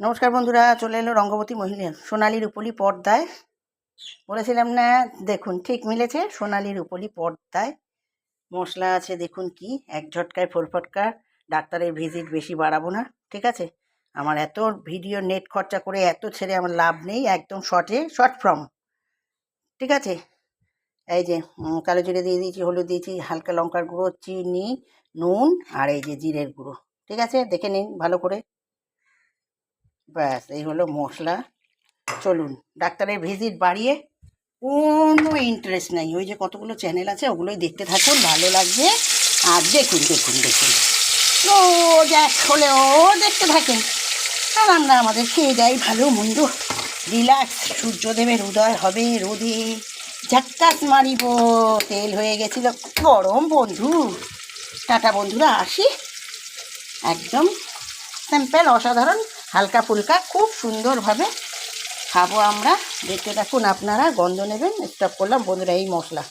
নমস্কার বন্ধুরা, চলে এলো রঙ্গবতী মহিলা সোনালির উপলি পর্দায়। বলেছিলাম না, দেখুন, ঠিক মিলেছে সোনালির উপলি পর্দায়। মশলা আছে, দেখুন কি, এক ঝটকায় ফোর ফটকা, ডাক্তারের ভিজিট বেশি বাড়াবো না, ঠিক আছে? আমার এত ভিডিও নেট খরচা করে এত ছেড়ে আমার লাভ নেই, একদম শর্টে শর্ট ফর্ম ঠিক আছে? এই যে কালো জিরে দিয়ে দিয়েছি, হলুদ দিয়েছি, হালকা লঙ্কার গুঁড়ো, চিনি, নুন, আর এই যে, জিরের গুঁড়ো, ঠিক আছে? দেখে নিন ভালো করে। ব্যাস, এই হলো মশলা। চলুন, ডাক্তারের ভিজিট বাড়িয়ে কোনো ইন্টারেস্ট নাই। ওই যে কতগুলো চ্যানেল আছে, ওগুলোই দেখতে থাকুন, ভালো লাগবে। আর দেখুন দেখুন দেখুন। রোজ এক হলেও দেখতে থাকেন। আর আমরা আমাদের খেয়ে যাই ভালো মন্দ। রিল্যাক্স সূর্যদেবের উদয় হবে রোদে। ঝাক্কাস মারিব, তেল হয়ে গেছিল গরম, বন্ধু। টাটা, বন্ধুরা, আসি। একদম সিম্পল অসাধারণ। হালকা ফুলকা খুব সুন্দরভাবে খাব আমরা। দেখে থাকুন, আপনারা গন্ধ নেবেন স্টপ করলাম। বন্ধুরা, এই মশলা।